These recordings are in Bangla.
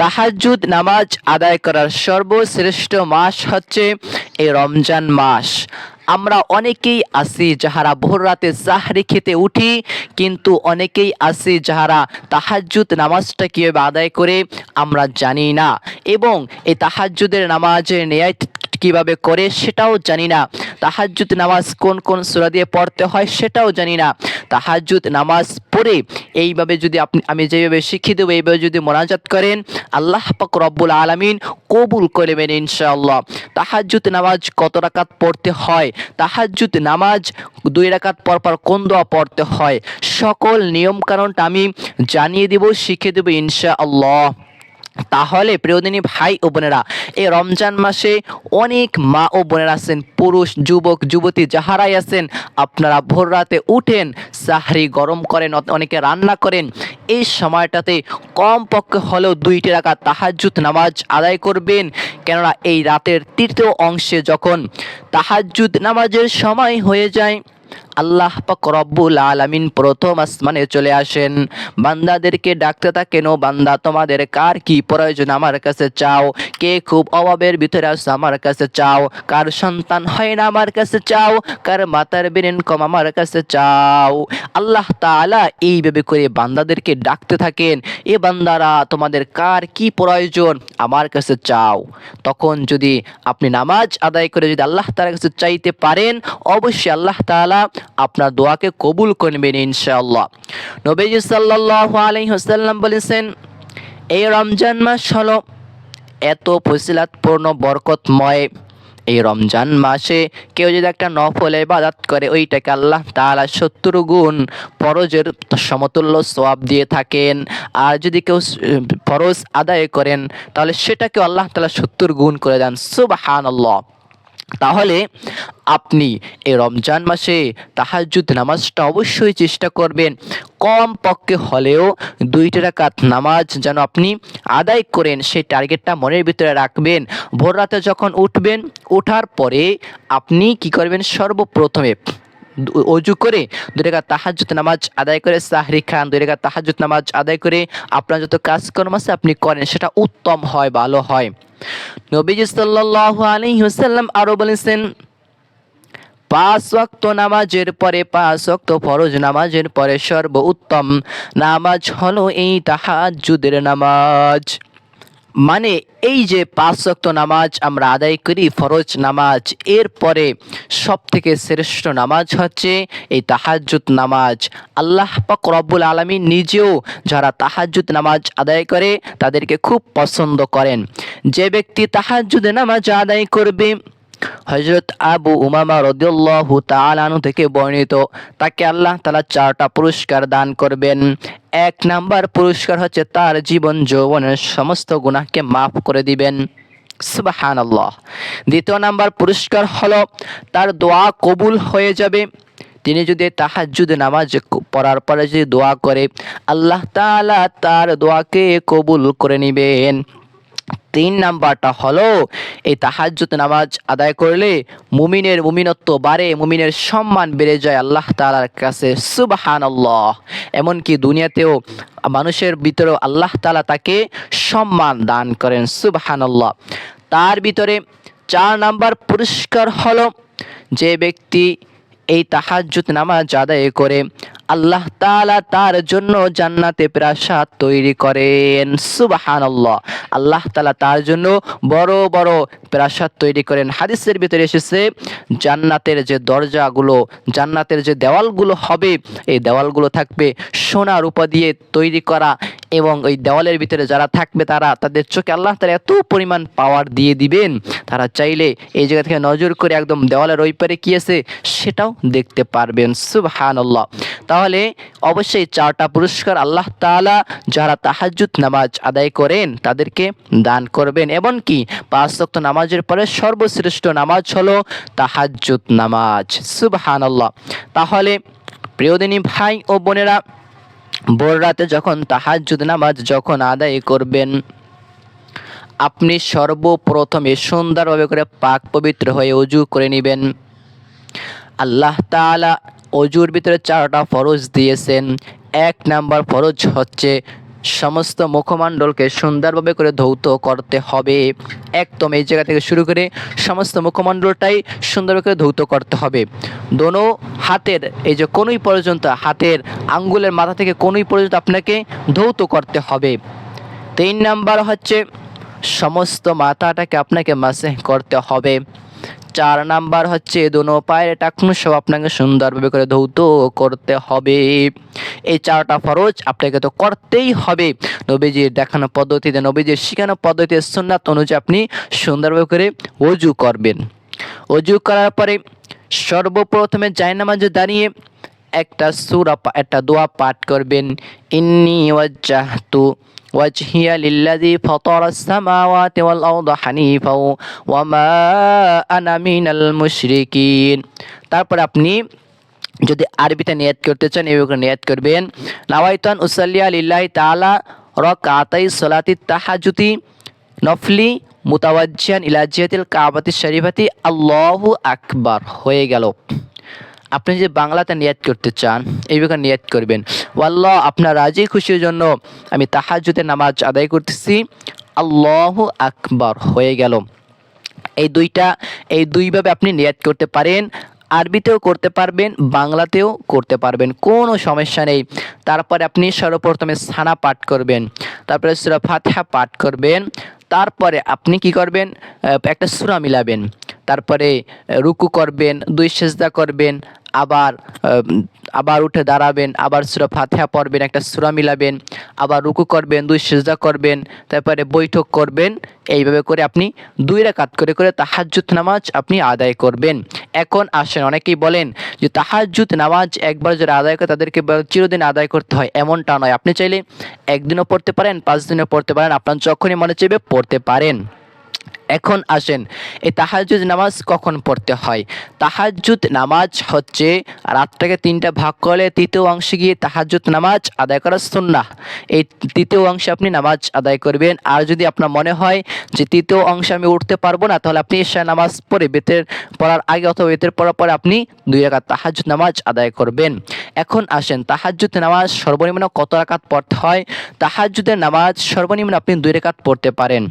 তাহাজ্জুদ নামাজ আদায় করার সর্বশ্রেষ্ঠ মাস হচ্ছে এই রমজান মাস। আমরা অনেকেই আসি যাহারা ভোর রাতে সাহারি খেতে উঠি, কিন্তু অনেকেই আসি যাহারা তাহাজ্জুদ নামাজটা কীভাবে আদায় করে আমরা জানি না। এবং এই তাহাজ্জুদের নামাজের নেয় কীভাবে করে সেটাও জানি না। তাহাজ্জুদ নামাজ কোন কোন সূরা দিয়ে পড়তে হয় সেটাও জানি না। তাহাজ্জুদ নামাজ পড়ে এইভাবে যদি আপনি, আমি যেভাবে শিখিয়ে দেবো এইভাবে যদি মোনাজাত করেন, আল্লাহ পাক রব্বুল আলামিন কবুল করবেন ইনশাআল্লাহ। তাহাজ্জুদ নামাজ কত রাকাত পড়তে হয়? তাহাজ্জুদ নামাজ দুই রাকাত পর পর কোন দোয়া পড়তে হয়? সকল নিয়ম কারণটা আমি জানিয়ে দেব, শিখিয়ে দেবো ইনশাআল্লাহ। তাহলে প্রিয়দিনী ভাই ও বোনেরা, এই রমজান মাসে অনেক মা ও বোনেরা আছেন, পুরুষ, যুবক, যুবতী যাহারাই আছেন, আপনারা ভোর রাতে উঠেন, সাহরি গরম করেন, অনেকে রান্না করেন, এই সময়টাতে কম পক্ষে হলেও দুইটি রাখা তাহাজ্জুদ নামাজ আদায় করবেন। কেননা এই রাতের তৃতীয় অংশে যখন তাহাজ্জুদ নামাজের সময় হয়ে যায় আল্লাহ পাক রব্বুল আলামিন প্রথম আসমানে চলে আসেন। বান্দাদেরকে ডাকতে থাকেন, ও বান্দা, তোমাদের কার কি প্রয়োজন আমার কাছে চাও? কে খুব অভাবের ভিতরে আছো আমার কাছে চাও? কার সন্তান হয় না আমার কাছে চাও? কার মাতার বেরেন কম আমার কাছে চাও? আল্লাহ তাআলা এইভাবে করে বান্দাদেরকে ডাকতে থাকেন, এ বান্দারা, তোমাদের কার কি প্রয়োজন আমার কাছে চাও? তখন যদি আপনি নামাজ আদায় করে যদি আল্লাহ তাআলার কাছে চাইতে পারেন, অবশ্যই আল্লাহ তাআলা আপনার দোয়াকে কবুল করবেন ইনশাআল্লাহ। নবীজি সাল্লাল্লাহু আলাইহি ওয়াসাল্লাম বলেছেন, এই রমজান মাস হলো এত ফজিলাতপূর্ণ, বরকতময়। এই রমজান মাসে কেউ যদি একটা নফল ইবাদত করে, ওইটাকে আল্লাহ তাআলা সত্তর গুণ ফরজের সমতুল্য সওয়াব দিয়ে থাকেন। আর যদি কেউ ফরজ আদায় করেন, তাহলে সেটাকে আল্লাহ তাআলা সত্তর গুণ করে দেন। সুবহানাল্লাহ। তাহলে আপনি এই রমজান মাসে তাহাজ্জুদ নামাজটা অবশ্যই চেষ্টা করবেন। কম পক্ষে হলেও দুইটা রাকাত নামাজ যেন আপনি আদায় করেন, সেই টার্গেটটা মনের ভিতরে রাখবেন। ভোর রাতে যখন উঠবেন, ওঠার পরে আপনি কি করবেন? সর্বপ্রথমে অজু করে দুই রেখা তাহাজ্জুদ নামাজ আদায় করে, সাহরি খান, দুই রেখা তাহাজ্জুদ নামাজ আদায় করে আপনার যত কাজকর্ম আছে আপনি করেন, সেটা উত্তম হয়, ভালো হয়। নবীজি সাল্লাহ আলী হুসাল্লাম আরও বলেছেন, পাঁচ ওয়াক্ত নামাজের পরে, পাঁচ ওয়াক্ত ফরজ নামাজের পরে সর্ব উত্তম নামাজ হলো এই তাহাজুদের নামাজ। মানে এই যে পাঁচ শক্ত নামাজ আমরা আদায় করি, ফরজ নামাজ, এরপরে সব থেকে শ্রেষ্ঠ নামাজ হচ্ছে এই তাহাজ্জুদ নামাজ। আল্লাহ পাক রব্বুল আলমী নিজেও যারা তাহাজ্জুদ নামাজ আদায় করে, তাদেরকে খুব পছন্দ করেন। যে ব্যক্তি তাহাজ্জুদ নামাজ আদায় করবে হজরত আবু উমামা রদিউল্লাহু তাআলাহু থেকে বর্ণিত। তাকে আল্লাহ তালা চারটা পুরস্কার দান করবেন। এক নাম্বার পুরস্কার হচ্ছে তার জীবন যৌবনের সমস্ত গুনাহকে মাফ করে দিবেন। সুবহানাল্লাহ। দ্বিতীয় নাম্বার পুরস্কার হলো তার দোয়া কবুল হয়ে যাবে। তিনি যদি তাহাজ্জুদ নামাজ পড়ার পরে যদি দোয়া করে, আল্লাহ তাআলা তার দোয়াকে কবুল করে নেবেন। তিন নাম্বারটা হলো, এই তাহাজ্জুদ নামাজ আদায় করলে মুমিনের মুমিনত্ব বাড়ে, মুমিনের সম্মান বেড়ে যায় আল্লাহ তাআলার কাছে, সুবহানাল্লাহ। এমনকি দুনিয়াতেও মানুষের ভিতরেও আল্লাহ তাআলা তাকে সম্মান দান করেন, সুবহানাল্লাহ। তার ভিতরে চার নাম্বার পুরস্কার হলো যে ব্যক্তি এই তাহাজ্জুদ নামাজ আদায় করে আল্লাহ তালা তার জন্য জান্নাতে প্রাসাদ তৈরি করেন। সুবহানাল্লাহ। আল্লাহ তালা তার জন্য বড় বড় প্রাসাদ তৈরি করেন। হাদিসের ভিতরে এসেছে, জান্নাতের যে দরজাগুলো, জান্নাতের যে দেওয়ালগুলো হবে, এই দেওয়ালগুলো থাকবে সোনা রূপা দিয়ে তৈরি করা। এবং ওই দেওয়ালের ভিতরে যারা থাকবে তারা, তাদের চোখে আল্লাহ তারা এত পরিমাণ পাওয়ার দিয়ে দিবেন। তারা চাইলে এই জায়গা থেকে নজর করে একদম দেওয়ালের ওই পারে কি আছে সেটাও দেখতে পারবেন। সুবহানাল্লাহ। তাহলে অবশ্যই চারটা পুরস্কার আল্লাহ তাআলা যারা তাহাজ্জুদ নামাজ আদায় করেন তাদেরকে দান করবেন। এমনকি পাঁচ ওয়াক্ত নামাজের পরে সর্বশ্রেষ্ঠ নামাজ হলো তাহাজ্জুদ নামাজ। সুবহানাল্লাহ। তাহলে প্রিয়দিনী ভাই ও বোনেরা ভোর রাতে যখন তাহাজ্জুদ নামাজ যখন আদায় করবেন, আপনি সর্বপ্রথমে সুন্দরভাবে করে পাক পবিত্র হয়ে অজু করে নেবেন। আল্লাহ তালা অজুর ভিতরে চারটা ফরজ দিয়েছেন। এক নাম্বার ফরজ হচ্ছে সমস্ত মুখমণ্ডলকে সুন্দরভাবে করে ধৌত করতে হবে। একদম এই জায়গা থেকে শুরু করে সমস্ত মুখমণ্ডলটাই সুন্দরভাবে করে ধৌত করতে হবে। দোনো হাতের, এই যে কোনোই পর্যন্ত হাতের আঙ্গুলের মাথা থেকে কোনোই পর্যন্ত আপনাকে ধৌত করতে হবে। তিন নাম্বার হচ্ছে, সমস্ত মাথাটাকে আপনাকে মাসে করতে হবে। চার নাম্বার হচ্ছে, দোনো পায়ের টাকনু সব আপনাকে সুন্দরভাবে করে ধৌত করতে হবে। এই চারটা ফরজ আপনাকে তো করতেই হবে। নবীজির দেখানো পদ্ধতিতে, নবীজির শেখানো পদ্ধতিতে, সুন্নাত অনুযায়ী আপনি সুন্দরভাবে করে অজু করবেন। অজু করার পরে সর্বপ্রথমে জায়নামাজে দাঁড়িয়ে একটা সুরা একটা দোয়া পাঠ করবেন। ইন্নি ওয়াজ্জাহতু وجهي للذي فطر السماوات والأرض حنيفا وما أنا من المشركين তারপর আপনি যদি আরবিতে নিয়াত করতে চান এইভাবে নিয়াত করবেন নাওয়াইতান উসাল্লিয়া লিল্লাহি তাআলা রাকাতাই সলাতি তাহাজুতি নফলি মুতাওয়াজ্জিয়ান ইলা জিহাতিল কাবাতি শরীফাতি আল্লাহু আকবার হয়ে গেল আপনি যে বাংলাতে নিয়াত করতে চান, এই এইভাবে নিয়াত করবেন। ওয়াল্লাহ, আপনার রাজি খুশির জন্য আমি তাহাজ্জুদের নামাজ আদায় করতেছি। আল্লাহু আকবার, হয়ে গেল। এই দুইটা, এই দুইভাবে আপনি নিয়াত করতে পারেন, আরবিতেও করতে পারবেন, বাংলাতেও করতে পারবেন, কোনো সমস্যা নেই। তারপরে আপনি সর্বপ্রথমে সানা পাঠ করবেন, তারপরে সুরা ফাতিহা পাঠ করবেন, তারপরে আপনি কি করবেন একটা সূরা মিলাবেন, তারপরে রুকু করবেন, দুই সেজদা করবেন আবার আবার উঠে দাঁড়াবেন, আবার সুরা ফাতিহা পড়বেন, একটা সুরা মিলাবেন, আবার রুকু করবেন, দুই সেজদা করবেন, তারপরে বৈঠক করবেন, এইভাবে করে আপনি দুই রাকাত করে করে তাহাজ্জুদ নামাজ আপনি আদায় করবেন। এখন আসেন, অনেকেই বলেন যে তাহাজ্জুদ নামাজ একবার যারা আদায় করে তাদেরকে চিরদিন আদায় করতে হয়, এমনটা নয়। আপনি চাইলে একদিনও পড়তে পারেন পাঁচ দিনও পড়তে পারেন, আপনার যখনই মনে চাইবে পড়তে পারেন। এখন আসেন, এই তাহাজুদ নামাজ কখন পড়তে হয়? তাহাজ্জুদ নামাজ হচ্ছে রাতটাকে তিনটা ভাগ করলে তৃতীয় অংশে গিয়ে তাহাজুদ নামাজ আদায় করা সুন্নাহ। এই তৃতীয় অংশে আপনি নামাজ আদায় করবেন। আর যদি আপনার মনে হয় যে তৃতীয় অংশে আমি উঠতে পারব না, তাহলে আপনি ঈশা নামাজ পড়ে বেতের পড়ার আগে অথবা বেতের পড়ার পরে আপনি দুই রাকাত তাহাজুদ নামাজ আদায় করবেন। এখন আসেন, তাহাজ্জুদ নামাজ সর্বনিম্ন কত রাকাত পড়তে হয়? তাহাজ্জুদের নামাজ সর্বনিম্ন আপনি দুই রাকাত পড়তে পারেন।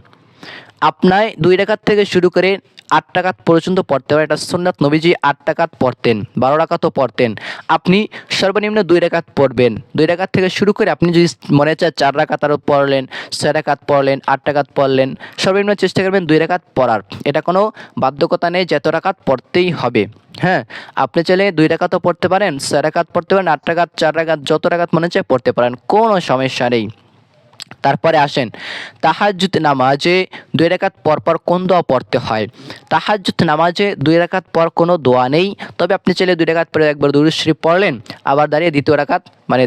আপনার দুই রাকাত থেকে শুরু করে আট টাকাত পর্যন্ত পড়তে পারে এটা সুন্নাত নবীজি আট টাকাত পড়তেন, বারো টাকাতও পড়তেন। আপনি সর্বনিম্ন দুই রাকাত পড়বেন। দুই রাকাত থেকে শুরু করে আপনি যদি মনে চায় চার রাকাত আরও পড়লেন, ছয় রাকাত পড়লেন, আট টাকাত পড়লেন, সর্বনিম্ন চেষ্টা করবেন দুই রাকাত পড়ার। এটা কোনো বাধ্যকতা নেই যত রাকাত পড়তেই হবে। হ্যাঁ আপনি চাইলে দুই রাকাতও পড়তে পারেন, ছয় রাকাত পড়তে পারেন, আট টাকাত চার রাকাত যত রাকাত মনে চায় পড়তে পারেন, কোনো সমস্যা নেই। তারপরে আসেন, তাহাজ্জুদ নামাজে দুই রাকাত পর পর কোন দোয়া পড়তে হয়? তাহাজ্জুদ নামাজে দুই রাকাত পর কোনো দোয়া নেই? তবে আপনি চাইলে দুই রাকাত পরে একবার দুরুদ শরীফ পড়লেন, আবার দাঁড়িয়ে দ্বিতীয় রাকাত মানে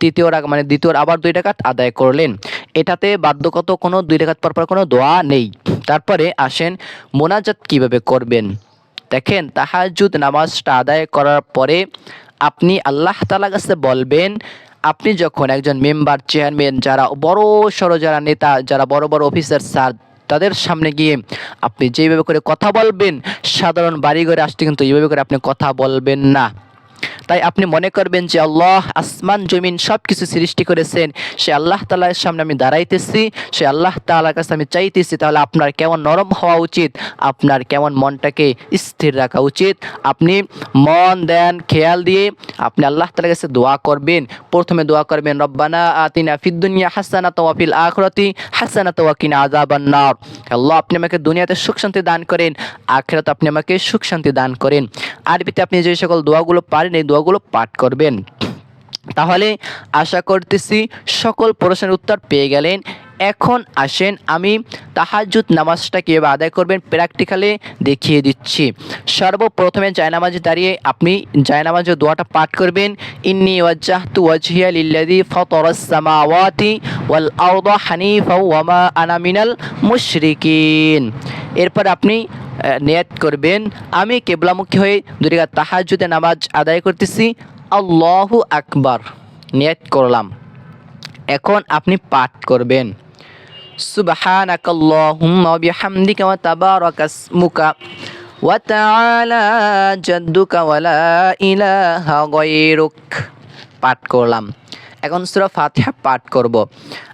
তৃতীয় রাক মানে দ্বিতীয়, আবার দুই রাকাত আদায় করলেন। এটাতে বাধ্যগত কোনো দুই রাকাত পর পর কোনো দোয়া নেই। তারপরে আসেন, মোনাজাত কীভাবে করবেন? দেখেন, তাহাজ্জুদ নামাজটা আদায় করার পরে আপনি আল্লাহ তাআলার কাছে বলবেন আপনি যখন একজন মেম্বার, চেয়ারম্যান, যারা বড় সড়ো যারা নেতা, যারা বড় বড় অফিসার, স্যার, তাদের সামনে গিয়ে আপনি যেভাবে করে কথা বলবেন, সাধারণ বাড়িঘরে আসতে কিন্তু এইভাবে করে আপনি কথা বলবেন না। তাই আপনি মনে করবেন যে আল্লাহ আসমান, জমিন সব কিছু সৃষ্টি করেছেন। সে আল্লাহ তালার সামনে আমি দাঁড়াইতেছি, সে আল্লাহ তালার কাছে আমি চাইতেছি, তাহলে আপনার কেমন নরম হওয়া উচিত? আপনার কেমন মনটাকে স্থির রাখা উচিত? আপনি মন দেন খেয়াল দিয়ে আপনি আল্লাহ তালার কাছে দোয়া করবেন। প্রথমে দোয়া করবেন, রব্বানা আতিনা ফিদ্দুনিয়া হাসানা তোয়াফিল আখরতি হাসানা তোয়াকিনা আজাবান নার। আল্লাহ, আপনি আমাকে দুনিয়াতে সুখ শান্তি দান করেন, আখেরাত আপনি আমাকে সুখ শান্তি দান করেন। আরবিতে আপনি যে সকল দোয়াগুলো পারেন, এই দোয়াগুলো পাঠ করবেন। তাহলে আশা করতেছি সকল প্রশ্নের উত্তর পেয়ে গেলেন। এখন আসেন আমি তাহাজ্জুদ নামাজটা কীভাবে আদায় করবেন প্র্যাকটিক্যালে দেখিয়ে দিচ্ছি। সর্বপ্রথমে জায়নামাজে দাঁড়িয়ে আপনি জায়নামাজের দোয়াটা পাঠ করবেন, ইন্নি ওয়াজ্জাহতু ওয়াজহিয়া লিল্লাযী ফাতারাস সামাওয়াতি ওয়াল আরদা হানিফা ওয়া মা মুশরিকিন। এরপর আপনি নিয়াত করবেন আমি কেবলামুখী হয়ে দুই রাকাত তাহাজ্জুদের নামাজ আদায় করতেছি আল্লাহু আকবার নিয়াত করলাম এখন আপনি পাঠ করবেন سبحانك اللهم وبحمدك وتبارك اسمك وتعالى جدك ولا إله غيرك পাঠ করলাম এখন সুরা ফাতিহা পাঠ করব।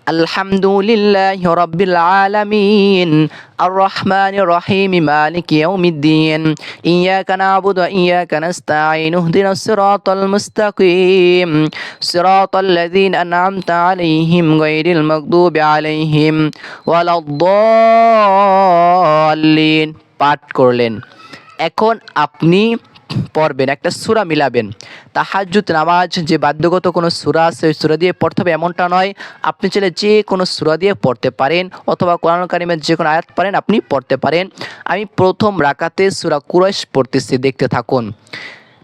আলহামদুলিল্লাহ রব্বিল আলামিন। আর রহমান রহিম। মালিক ইয়াউমিদ্দিন। ইয়াকা নাবুদু ওয়া ইয়াকা নাস্তাঈন। ইহদিনাস সিরাতাল মুস্তাকিম। সিরাতাল লাযীনা আন'আমতা আলাইহিম গায়রিল মাগদুবি আলাইহিম ওয়ালাদ-দাল্লিন। পাঠ করলেন। এখন আপনি পড়বেন, একটা সুরা মিলাবেন। তাহাজুত নামাজ যে বাধ্যগত কোনো সুরা সেই সুরা দিয়ে পড়তে হবে, এমনটা নয়। আপনি চাইলে যে কোনো সুরা দিয়ে পড়তে পারেন, অথবা কোরআন কারিমের যে কোনো আয়াত পারেন, আপনি পড়তে পারেন। আমি প্রথম রাকাতে সুরা কুরাইশ পড়তেছি, দেখতে থাকুন।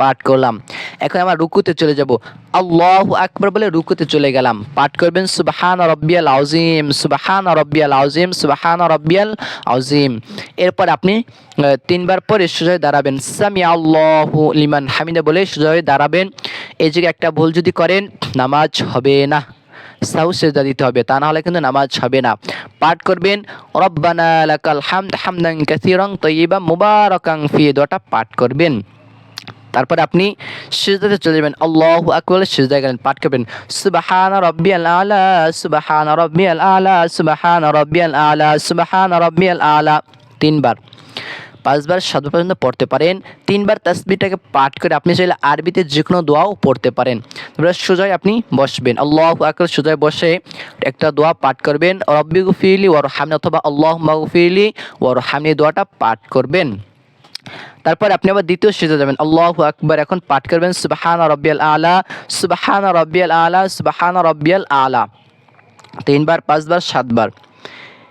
পাঠ করলাম। এখন আমরা রুকুতে চলে যাব। আল্লাহ আকবর বলে রুকুতে চলে গেলাম। পাঠ করবেন, সুবাহান রব্বিয়াল আউজিম সুবাহান রব্বিয়াল আউজিম সুবাহান রব্বিয়াল আউজিম এরপর আপনি তিনবার পরে সোজায় দাঁড়াবেন। সামি আল্লাহ লিমান হামিদা বলে সোজায় দাঁড়াবেন। এই জায়গায় একটা ভুল যদি করেন, নামাজ হবে না। সাহু সেজদা দিতে হবে, তা না হলে কিন্তু নামাজ হবে না। পাঠ করবেন, রব্বানা লাকাল হামদ হামদান কাসীরান তাইয়িবান মুবারাকান, ফি দোয়াটা পাঠ করবেন। তারপরে আপনি সিজদাতে চলে যাবেন। আল্লাহু আকবার সিজদায় গেলেন, পাঠ করবেন। সুবহান রাব্বিয়াল আলা, সুবহান রাব্বিয়াল আলা, সুবহান রাব্বিয়াল আলা, সুবহান রাব্বিয়াল আলা। তিনবার। পাঁচবার সাতবার পর্যন্ত পড়তে পারেন। তিনবার তাসবিটাকে পাঠ করে আপনি চাইলে আরবিতে যে কোনো দোয়াও পড়তে পারেন। তারপরে সোজায় আপনি বসবেন। আল্লাহ আকবর সোজায় বসে একটা দোয়া পাঠ করবেন। রব্বি গুফিলি ওর হামনি অথবা আল্লাহ মাগুফিলি ওর হামনি দোয়াটা পাঠ করবেন। তারপর আপনি আবার দ্বিতীয় সিজে যাবেন। আল্লাহ আকবর। এখন পাঠ করবেন, সুবাহান রব্বিয়াল আলা, সুবাহান রব্বিয়াল আলা, সুবাহান রব্বিয়াল আলা। তিনবার, পাঁচবার, সাতবার।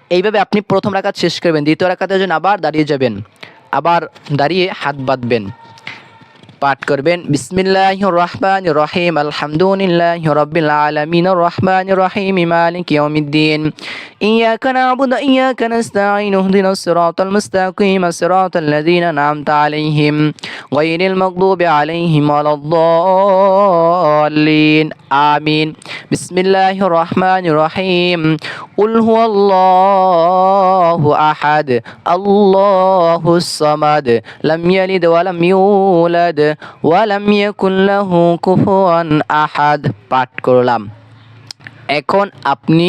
এইভাবে আপনি প্রথম রাখাত শেষ করবেন, দ্বিতীয় রাখাতে জন্য আবার দাঁড়িয়ে যাবেন। আবার দাঁড়িয়ে হাত বাঁধবেন। পাঠ করবেন বিসমিল্লাহ রহমান রহিম আলহামদুলিল্লাহ রব্বিল আলামিন রহমান রহিম মালিক ইয়াউমিদ্দিন إياك نعبد وإياك نستعين اهدنا الصراط المستقيم صراط الذين أنعمت عليهم غير المغضوب عليهم ولا الضالين آمين بسم الله الرحمن الرحيم قل هو الله أحد الله الصمد لم يلد ولم يولد ওয়ালাম ইয়াকুল্লাহু কুফুয়ান আহাদ। পাঠ করলাম। এখন আপনি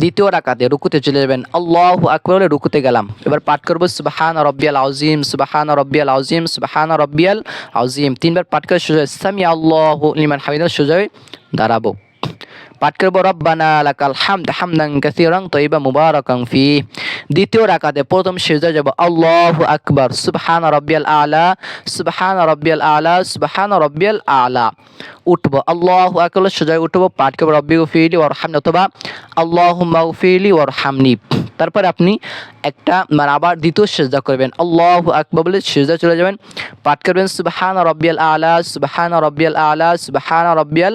দ্বিতীয় রাকাতে রুকুতে চলে যাবেন। আল্লাহ আকবর বলে রুকুতে গেলাম। এবার পাঠ করব সুবাহান রব্বিয়াল আউজিম সুবাহান রব্বিয়াল আউজিম সুবাহান রব্বিয়াল আউজিম তিনবার পাঠ করে সোজা ইসলামী আল্লাহ লিমান হামিদার সোজাই দাঁড়াবো। পাঠ করব, রব্বানা লাকাল হামদ হামদান কাসীরান তয়্যিবা মুবারাকান ফি। দ্বিতীয় রাকাতে প্রথম সিজদা যাব, আল্লাহু আকবার, সুবহান রাব্বিয়াল আলা, সুবহান রাব্বিয়াল আলা, সুবহান রাব্বিয়াল আলা। উঠব, আল্লাহু আকবার সোজায় উঠব, পাঠ করব রব্বি গফিলি ওয়ারহামনি অথবা, আল্লাহুম্মা গফিলি ওয়ারহামনি। তারপর আপনি একটা মানে আবার দ্বিতীয় সেজদা করবেন, আল্লাহ আকবর বলে সেজদা চলে যাবেন, পাঠ করবেন, সুবহান রব্বিয়াল আলা, সুবহান রব্বিয়াল আলা, সুবহান রব্বিয়াল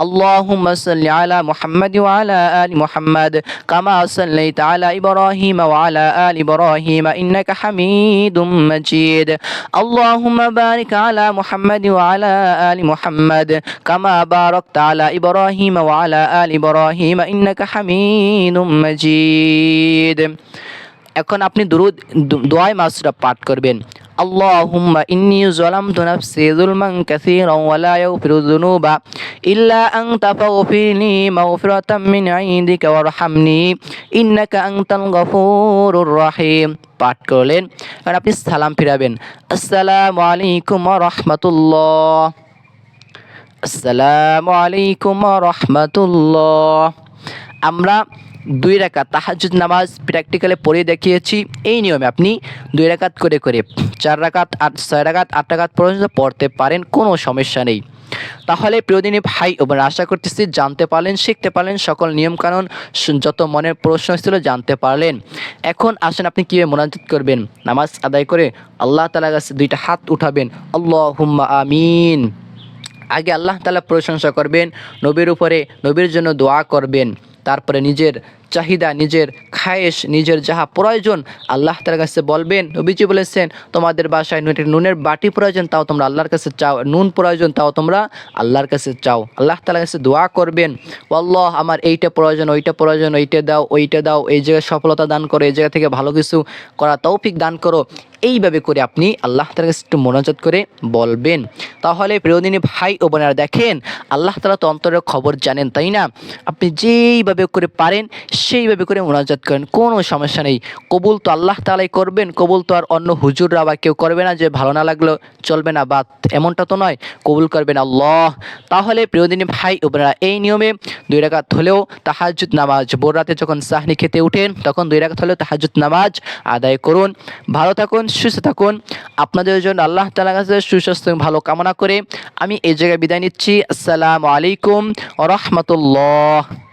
اللهم صل على محمد وعلى آل محمد كما صليت على إبراهيم وعلى آل إبراهيم إنك حميد مجيد اللهم بارك على محمد وعلى آل محمد كما باركت على إبراهيم وعلى آل إبراهيم إنك حميد مجيد এখন আপনি দুরুদ দু- দোয়ায় মাসরা পাঠ করবেন اللهم إني ظلمت نفسي ظلما كثيرا ولا يغفر الذنوب إلا أنت فاغفر لي مغفرة من عندك وارحمني إنك أنت الغفور الرحيم পাঠ করলেন আর আপনি সালাম ফিরাবেন আসসালামু আলাইকুম রহমতুল্লাহ আসসালামু আলাইকুম রহমতুল্লাহ আমরা দুই রাকাত তাহাজ্জুদ নামাজ প্র্যাকটিক্যালে পড়ে দেখিয়েছি। এই নিয়মে আপনি দুই রাকাত করে করে চার রাকাত আট ছয় রাকাত আট রাকাত পর্যন্ত পড়তে পারেন কোনো সমস্যা নেই। তাহলে প্রিয়দিনী ভাই বোনেরা, আশা করতেছি জানতে পারলেন শিখতে পারলেন সকল নিয়মকানুন যত মনের প্রশ্ন ছিল জানতে পারলেন। এখন আসেন আপনি কীভাবে মোনাজাত করবেন? নামাজ আদায় করে আল্লাহ তালার কাছে দুইটা হাত উঠাবেন। আল্লাহ হুম্মা আমিন। আগে আল্লাহ তালা প্রশংসা করবেন নবীর উপরে নবীর জন্য দোয়া করবেন। তারপরে নিজের চাহিদা, নিজের খায়েশ, নিজের যাহা প্রয়োজন, আল্লাহ তার কাছে বলবেন, নবীজি বলেছেন, তোমাদের বাসায় নুনের- বাটি প্রয়োজন, তাও তোমরা আল্লাহর কাছে চাও। নুন প্রয়োজন, তাও তোমরা আল্লাহর কাছে চাও। আল্লাহ তালার কাছে দোয়া করবেন আল্লাহ আমার এইটা প্রয়োজন, ওইটা প্রয়োজন ওইটা দাও ওইটা দাও, এই জায়গায় সফলতা দান করো, এই জায়গা থেকে ভালো কিছু করা তৌফিক দান করো। এইভাবে করে আপনি আল্লাহ তালার কাছে একটু মনোজাত করে বলবেন। তাহলে প্রিয়দিনী ভাই ও বোনেরা দেখেন, আল্লাহ তালা তো অন্তরের খবর জানেন, তাই না? আপনি যেইভাবে করে পারেন সেইভাবে করে মোনাজাত করেন। কোনো সমস্যা নেই। কবুল তো আল্লাহ তালাই করবেন, কবুল তো আর অন্য হুজুররা বা কেউ করবে না যে ভালো না লাগল চলবে না। বা এমনটা তো নয়, কবুল করবেন আল্লাহ। তাহলে প্রিয়দিনী ভাই ও বোনেরা, এই নিয়মে দুই রাকাত হলেও তাহাজুদ নামাজ, ভোর রাতে যখন সাহনি খেতে উঠেন, তখন দুই রাকাত হলেও তাহাজুদ নামাজ আদায় করুন। ভালো থাকুন, সুস্থ থাকুন। আপনাদের জন্য আল্লাহ তালার কাছে সুস্বাস্থ্য ভালো কামনা করে আমি এই জায়গায় বিদায় নিচ্ছি। আসসালামু আলাইকুম রহমতুল্লাহ।